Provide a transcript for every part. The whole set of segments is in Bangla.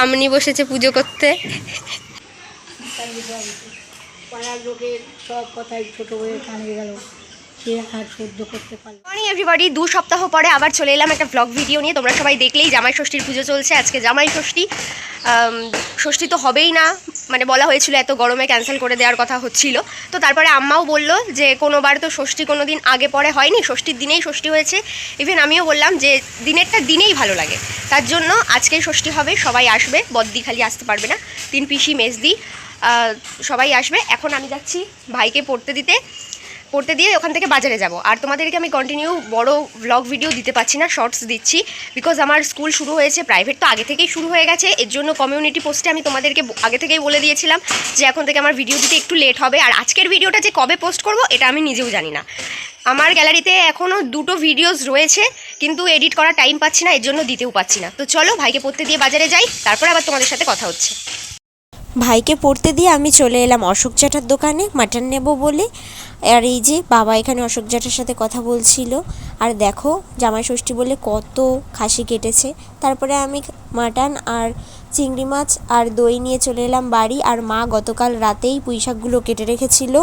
বামনি বসেছে পুজো করতে। লোকের সব কথাই ছোট হয়ে কানে গেল। সে দু সপ্তাহ পরে আবার চলে এলাম একটা ব্লগ ভিডিও নিয়ে। তোমরা সবাই দেখলেই জামাই ষষ্ঠীর পুজো চলছে। আজকে জামাই ষষ্ঠী। ষষ্ঠী তো হবেই না। মানে বলা হয়েছিল, এত গরমে ক্যান্সেল করে দেওয়ার কথা হচ্ছিল। তো তারপরে আম্মাও বলল যে, কোনোবার তো ষষ্ঠী কোনো দিন আগে পরে হয়নি। ষষ্ঠীর দিনেই ষষ্ঠী হয়েছে। ইভেন আমিও বললাম যে, দিনেরটা দিনেই ভালো লাগে। তার জন্য আজকেই ষষ্ঠী হবে, সবাই আসবে। বদ্দি খালি আসতে পারবে না। তিন পিসি মেজদি সবাই আসবে। এখন আমি যাচ্ছি ভাইকে পড়তে দিতে। পড়তে দিয়ে ওখান থেকে বাজারে যাব। আর তোমাদেরকে আমি কন্টিনিউ বড় ব্লগ ভিডিও দিতে পারছি না শর্টস দিচ্ছি। বিকজ আমার স্কুল শুরু হয়েছে প্রাইভেট তো আগে থেকেই শুরু হয়ে গেছে। এর জন্য কমিউনিটি পোস্টে আমি তোমাদেরকে আগে থেকেই বলে দিয়েছিলাম যে এখন থেকে আমার ভিডিও দিতে একটু লেট হবে। আর আজকের ভিডিওটা যে কবে পোস্ট করব, এটা আমি নিজেও জানি না। আমার গ্যালারিতে এখনও দুটো ভিডিওস রয়েছে, কিন্তু এডিট করার টাইম পাচ্ছি না, এর জন্য দিতেও পাচ্ছি না। তো চলো ভাইকে পড়তে দিয়ে বাজারে যাই, তারপর আবার তোমাদের সাথে কথা হচ্ছে। ভাইকে পড়তে দিয়ে আমি চলে এলাম অশোক জ্যাঠার দোকানে, মাটন নেব বলে। আর এই যে বাবা এখানে অশোক জ্যাঠার সাথে কথা বলছিল। আর দেখো, জামাই ষষ্ঠী বলে কত খাসি কেটেছে। তারপরে আমি মাটন আর চিংড়ি মাছ আর দই নিয়ে চলে এলাম বাড়ি। আর মা গতকাল রাতেই পুঁই শাকগুলো কেটে রেখেছিল।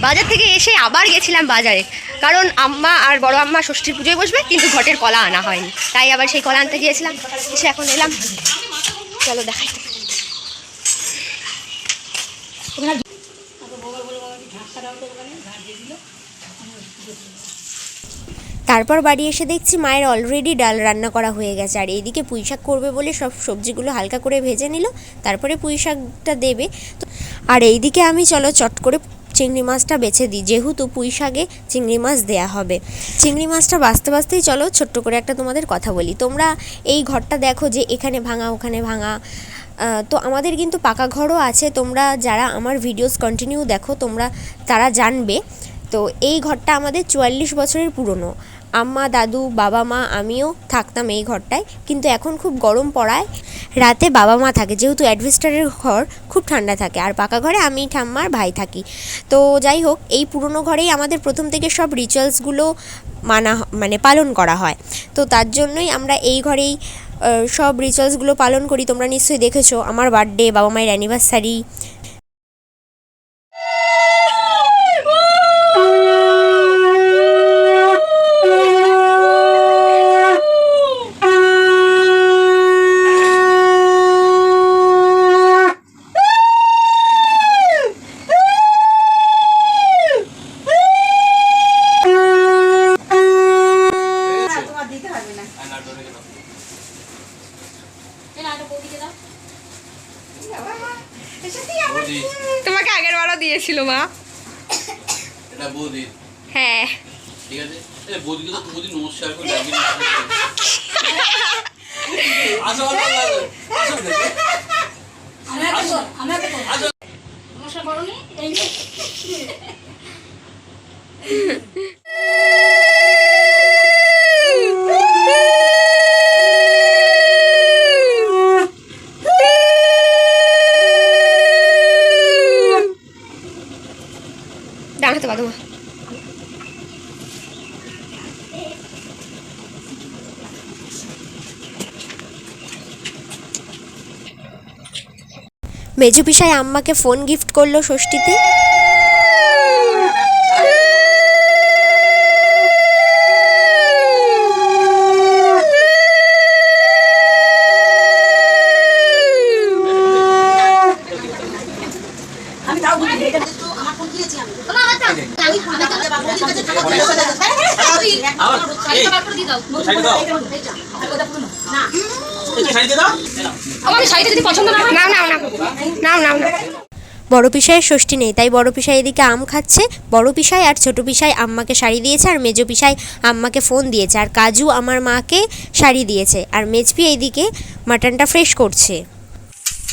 বাজার থেকে এসে আবার গেছিলাম বাজারে। কারণ আম্মা আর বড় আম্মা ষষ্ঠী পুজোয় বসবে, কিন্তু ঘটের কলা আনা হয়নি। তাই আবার সেই কলা আনতে গিয়েছিলাম। এসে এখন এলাম। চলো দেখাই। তারপর বাড়ি এসে দেখছি মায়ের অলরেডি ডাল রান্না করা হয়ে গেছে। আর এইদিকে পুঁই শাক করবে বলে সব সবজিগুলো হালকা করে ভেজে নিল, তারপরে পুঁই শাকটা দেবে। আর এইদিকে আমি চলো চট করে চিংড়ি মাছটা বেছে দিই, যেহেতু পুঁই শাকে চিংড়ি মাছ দেয়া হবে। চিংড়ি মাছটা বাঁচতে বাঁচতেই চলো ছোট্ট করে একটা তোমাদের কথা বলি। তোমরা এই ঘরটা দেখো যে এখানে ভাঙা, ওখানে ভাঙা। তো আমাদের কিন্তু পাকা ঘরও আছে, তোমরা যারা আমার ভিডিওস কন্টিনিউ দেখো, তোমরা, তারা জানবে। তো এই ঘরটা আমাদের চুয়াল্লিশ বছরের পুরনো। আম্মা, দাদু, বাবা, মা, আমিও থাকতাম এই ঘরটায়। কিন্তু এখন খুব গরম পড়ায়। রাতে বাবা মা থাকে, যেহেতু অ্যাডভেস্টারের ঘর খুব ঠান্ডা থাকে। আর পাকা ঘরে আমি, ঠাম্মার ভাই থাকি। তো যাই হোক, এই পুরনো ঘরেই আমাদের প্রথম থেকে সব রিচুয়ালসগুলো মানা মানে পালন করা হয়। তো তার জন্যই আমরা এই ঘরেই সব রিচুয়ালসগুলো পালন করি। তোমরা নিশ্চয়ই দেখেছ, আমার বার্থডে বাবা মায়ের অ্যানিভার্সারি তোমাকে আগের বারও দিয়েছিল মা। এটা বৌদি। হ্যাঁ। ঠিক আছে? এ বৌদিকে তো বৌদি নমস্কার করে ডাকি আসো আসো আসো আসো। সমস্যা করনি এই মা মেজু পিসাই আম্মাকে ফোন গিফট করল ষষ্ঠীতে। আবার এই সাইডে দাও একটু সাইডে দাও আমার শাড়িটা যদি পছন্দ না হয় নাও নাও নাও নাও নাও নাও বড় পিসাইয়ের ষষ্ঠী নেই তাই বড় পিসাই এদিকে আম খাচ্ছে। বড় পিসাই আর ছোট পিসাই আম্মাকে শাড়ি দিয়েছে আর মেজো পিসাই আম্মাকে ফোন দিয়েছে আর কাজু আমার মাকে শাড়ি দিয়েছে আর মেজপি এইদিকে মাটনটা ফ্রেশ করছে।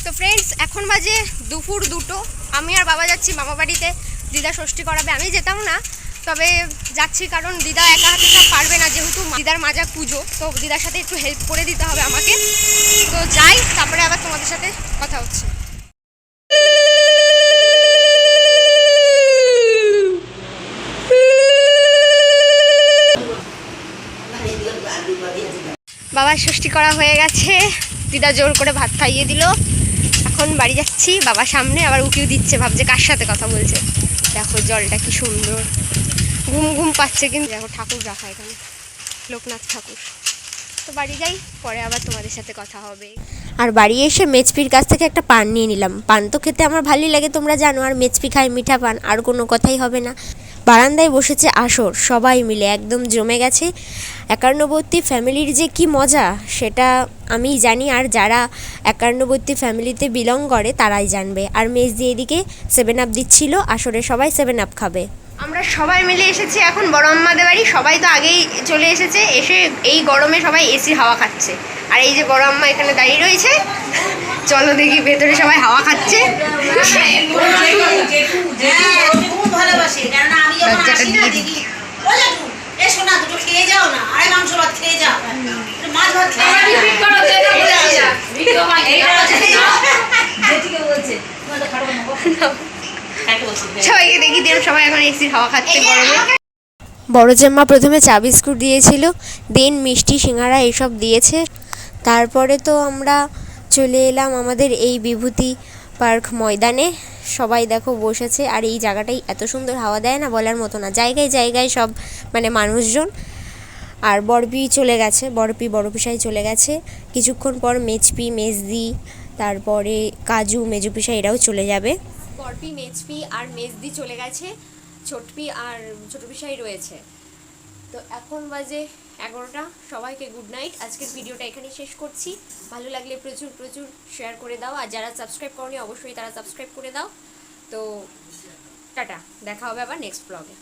তো ফ্রেন্ডস এখন বাজে দুপুর দুটো। আমি আর বাবা যাচ্ছি, মামা বাড়িতে, দিদা ষষ্ঠী করাবে, আমি যেতাম না। তবে যাচ্ছি কারণ দিদা একা হাতে সব পারবে না, যেহেতু দিদার মাজা পুজো, তো দিদার সাথে একটু হেল্প করে দিতে হবে আমাকে। তো যাই, তারপরে আবার তোমাদের সাথে কথা হচ্ছে। বাবার ষষ্ঠী করা হয়ে গেছে। দিদা জোর করে ভাত খাইয়ে দিল। এখন বাড়ি যাচ্ছি, বাবা সামনে, আবার উকিও দিচ্ছে, ভাবছে কার সাথে কথা বলছে। দেখো জলটা কি সুন্দর। ঘুম ঘুম পাচ্ছে কিন্তু। দেখো ঠাকুর রাখা এখানে। লোকনাথ ঠাকুর। তো বাড়ি যাই, পরে আবার তোমাদের সাথে কথা হবে। আর বাড়ি এসে মেচপির কাছ থেকে একটা পান নিয়ে নিলাম। পান তো খেতে আমার ভালোই লাগে, তোমরা জানো, আর মেচপি খায় মিঠা পান, আর কোনো কথাই হবে না। বারান্দায় বসেছে আসর, সবাই মিলে একদম জমে গেছে। একান্নবর্তী ফ্যামিলির যে কি মজা, সেটা আমি জানি, আর যারা একান্নবর্তী ফ্যামিলিতে বিলং করে, তারাই জানবে। আর মেজ দিয়ে এদিকে সেভেন আপ দিচ্ছিল, আসরে সবাই সেভেন আপ খাবে। আমরা সবাই মিলে এসেছি এখন, বড় আম্মাদের বাড়ি, সবাই তো আগেই চলে এসেছে, এসে এই গরমে সবাই এসির হাওয়া খাচ্ছে। আর এই যে বড় আম্মা এখানে দাঁড়িয়ে রয়েছে। চলো দেখি ভেতরে সবাই হাওয়া খাচ্ছে। সবাইকে দেখি সবাই হাওয়া খাচ্ছে বড় জাম্মা প্রথমে চা বিস্কুট দিয়েছিল, দেন মিষ্টি, সিঙ্গারা এইসব দিয়েছে। তারপরে তো আমরা চলে এলাম আমাদের এই বিভূতি পার্ক ময়দানে। সবাই দেখো বসেছে, আর এই জায়গাটাই এত সুন্দর হাওয়া দেয় না বলার মতো না। জায়গায় জায়গায় সব মানে মানুষজন। আর বরপি চলে গেছে, বরপি বড় পিসাই চলে গেছে। কিছুক্ষণ পর মেচপি মেজদি, তারপরে কাজু মেজু পিসা এরাও চলে যাবে। বরপি মেচপি আর মেজদি চলে গেছে, ছোটপি আর ছোট পিসাই রয়েছে। তো এখন বাজে এগারোটা। সবাইকে গুড নাইট আজকের ভিডিওটা এখানেই শেষ করছি। ভালো লাগলে প্রচুর প্রচুর শেয়ার করে দাও। আর যারা সাবস্ক্রাইব করনি, অবশ্যই তারা সাবস্ক্রাইব করে দাও। তো, টাটা। দেখা হবে আবার নেক্সট ব্লগে